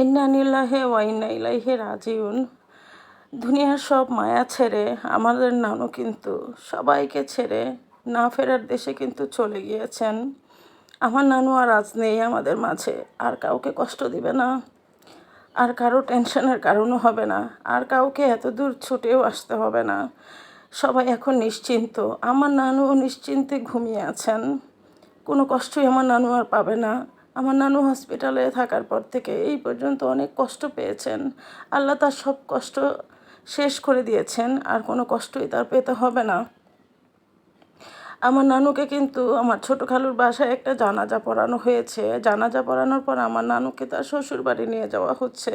ইন্নানিল্লাহে ওয়াইন্না ইলাইহে রাজিউন। দুনিয়ার সব মায়া ছেড়ে আমাদের নানু কিন্তু সবাইকে ছেড়ে না ফেরার দেশে কিন্তু চলে গিয়েছেন। আমার নানু আর আজ নেই আমাদের মাঝে, আর কাউকে কষ্ট দিবে না। আর কারও টেনশনের কারণও হবে না, আর কাউকে এত দূর ছুটেও আসতে হবে না। সবাই এখন নিশ্চিন্ত, আমার নানুও নিশ্চিন্তে ঘুমিয়ে আছেন। কোনো কষ্টই আমার নানু আর পাবে না। আমার নানু হসপিটালে থাকার পর থেকে এই পর্যন্ত অনেক কষ্ট পেয়েছেন। আল্লাহ তার সব কষ্ট শেষ করে দিয়েছেন, আর কোনো কষ্টই তার পেতে হবে না। আমার নানুকে কিন্তু আমার ছোট খালুর বাসায় একটা জানাজা পড়ানো হয়েছে। জানাজা পড়ানোর পর আমার নানুকে তার শ্বশুর বাড়ি নিয়ে যাওয়া হচ্ছে।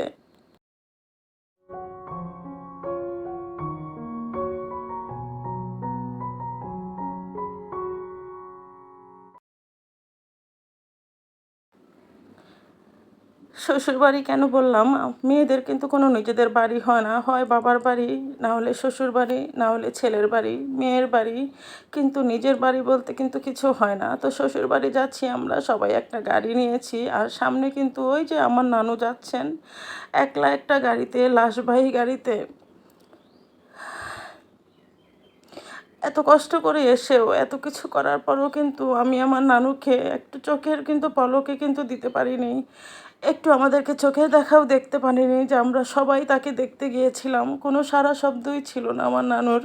শ্বশুর বাড়ি কেন বললাম? মেয়েদের কিন্তু কোনো নিজেদের বাড়ি হয় না। হয় বাবার বাড়ি, না হলে শ্বশুর বাড়ি, না হলে ছেলের বাড়ি, মেয়ের বাড়ি। কিন্তু নিজের বাড়ি বলতে কিন্তু কিছু হয় না। তো শ্বশুর বাড়ি যাচ্ছি আমরা, সবাই একটা গাড়ি নিয়েছি। আর সামনে কিন্তু ওই যে আমার নানু যাচ্ছেন, একলা একটা গাড়িতে লাশবাহী গাড়িতে। এত কষ্ট করে এসেও এত কিছু করার পরও কিন্তু আমি আমার নানুকে, একটু চোখের কিন্তু পলকে কিন্তু দিতে পারিনি। একটু আমাদেরকে চোখে দেখাও দেখতে পারিনি যে আমরা সবাই তাকে দেখতে গিয়েছিলাম। কোনো সারা শব্দই ছিল না আমার নানুর।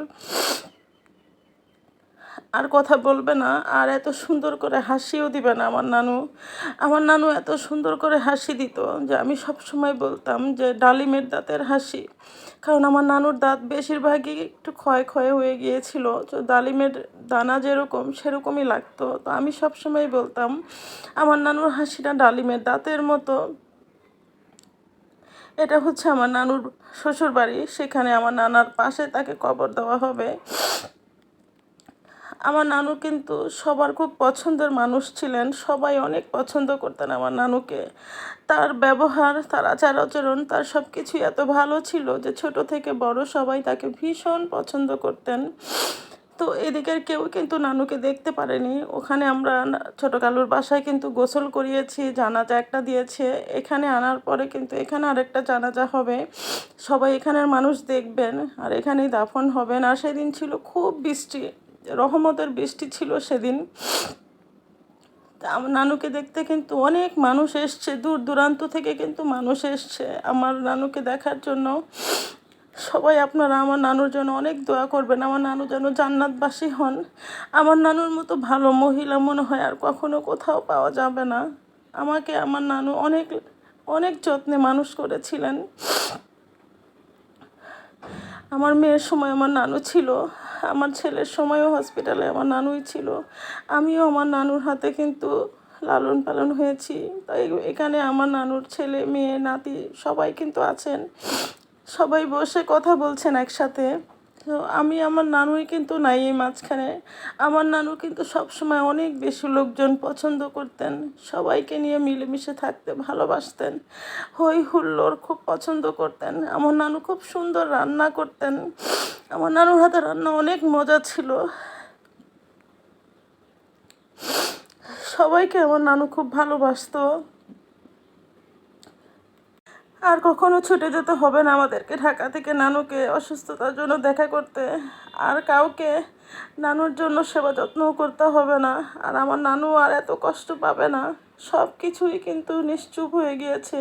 আর কথা বলবে না, আর এত সুন্দর করে হাসিও দিবে না আমার নানু। আমার নানু এত সুন্দর করে হাসি দিত যে আমি সব সময় বলতাম যে ডালিমের দাঁতের হাসি। কারণ আমার নানুর দাঁত বেশিরভাগই একটু ক্ষয় ক্ষয় হয়ে গিয়েছিল, তো ডালিমের দানা যেরকম সেরকমই লাগতো। তো আমি সব সময় বলতাম, আমার নানুর হাসিটা ডালিমের দাঁতের মতো। এটা হচ্ছে আমার নানুর শ্বশুর বাড়ি সেখানে আমার নানার পাশে তাকে কবর দেওয়া হবে। আমার নানু কিন্তু সবার খুব পছন্দের মানুষ ছিলেন। সবাই অনেক পছন্দ করতেন আমার নানুকে। তার ব্যবহার, তার আচার আচরণ, তার সব কিছুই এত ভালো ছিল যে ছোট থেকে বড় সবাই তাকে ভীষণ পছন্দ করতেন। তো এদিকের কেউ কিন্তু নানুকে দেখতে পারেনি। ওখানে আমরা ছোট কালুর বাসায় কিন্তু গোসল করিয়েছি, জানাজা একটা দিয়েছে। এখানে আনার পরে কিন্তু এখানে আরেকটা জানাজা হবে। সবাই এখানের মানুষ দেখবেন আর এখানেই দাফন হবেন। আর সেদিন ছিল খুব বৃষ্টি। রহমতের বৃষ্টি ছিল সেদিন। নানুকে দেখতে কিন্তু অনেক মানুষ এসছে, দূর দূরান্ত থেকে কিন্তু মানুষ এসছে আমার নানুকে দেখার জন্য। সবাই আপনারা আমার নানুর জন্য অনেক দোয়া করবেন, আমার নানু যেন জান্নাতবাসী হন। আমার নানুর মতো ভালো মহিলা মনে হয় আর কখনো কোথাও পাওয়া যাবে না। আমাকে আমার নানু অনেক অনেক যত্নে মানুষ করেছিলেন। আমার মেয়ের সময় আমার নানু ছিল। আমার ছেলের সময়ও হসপিটালে আমার নানুই ছিল। আমিও আমার নানুর হাতে কিন্তু লালন পালন হয়েছি। তাই এখানে আমার নানুর ছেলে, মেয়ে, নাতি সবাই কিন্তু আছেন। সবাই বসে কথা বলছেন একসাথে। তো আমি আমার নানুই কিন্তু নাই এই মাঝখানে। আমার নানু কিন্তু সবসময় অনেক বেশি লোকজন পছন্দ করতেন। সবাইকে নিয়ে মিলেমিশে থাকতে ভালোবাসতেন। হই হুল্লোড় খুব পছন্দ করতেন। আমার নানু খুব সুন্দর রান্না করতেন। আমার নানুর হাতে রান্না অনেক মজা ছিল। সবাইকে আমার নানু খুব ভালোবাসতো। আর কখনো ছুটে যেতে হবে না আমাদেরকে ঢাকা থেকে নানুকে অসুস্থতার জন্য দেখা করতে। আর কাউকে নানুর জন্য সেবা যত্নও করতে হবে না। আর আমার নানু আর এত কষ্ট পাবে না। সব কিছুই কিন্তু নিশ্চুপ হয়ে গিয়েছে।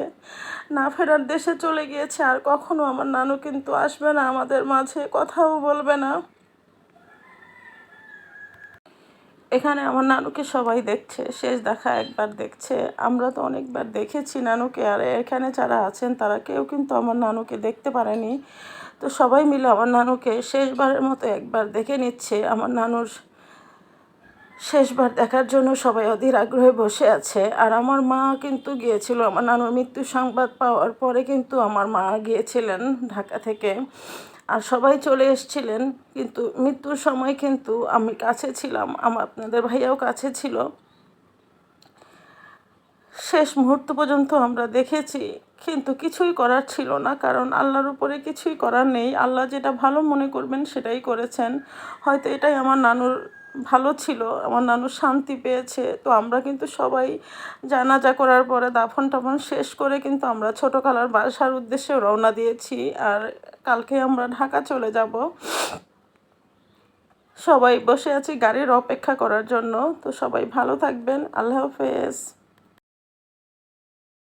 না ফেরার দেশে চলে গিয়েছে। আর কখনো আমার নানু কিন্তু আসবে না। আমাদের মাঝে কথাও বলবে না। এখানে আমার নানুকে সবাই দেখছে, শেষ দেখা একবার দেখছে। আমরা তো অনেকবার দেখেছি নানুকে, আর এখানে যারা আছেন তারা কেউ কিন্তু আমার নানুকে দেখতে পারেনি। তো সবাই মিলে আমার নানুকে শেষবারের মতো একবার দেখে নিচ্ছে। আমার নানুর শেষবার দেখার জন্য সবাই অধীর আগ্রহে বসে আছে। আর আমার মা কিন্তু গিয়েছিল, আমার নানুর মৃত্যু সংবাদ পাওয়ার পরে কিন্তু আমার মা গিয়েছিলেন ঢাকা থেকে। আর সবাই চলে এসছিলেন, কিন্তু মৃত্যুর সময় কিন্তু আমি কাছে ছিলাম, আমার আপনাদের ভাইয়াও কাছে ছিল। শেষ মুহূর্ত পর্যন্ত আমরা দেখেছি, কিন্তু কিছুই করার ছিল না, কারণ আল্লাহর উপরে কিছুই করার নেই। আল্লাহ যেটা ভালো মনে করবেন সেটাই করেছেন। হয়তো এটাই আমার নানুর ভালো ছিল আমার নানু শান্তি পেয়েছে। তো আমরা কিন্তু সবাই জানাজা করার পরে দাফন টাফন শেষ করে কিন্তু আমরা ছোটো কালার বাসার উদ্দেশ্যে রওনা দিয়েছি। আর কালকে আমরা ঢাকা চলে যাব। সবাই বসে আছি গাড়ির অপেক্ষা করার জন্য। তো সবাই ভালো থাকবেন। আল্লাহ হাফেজ।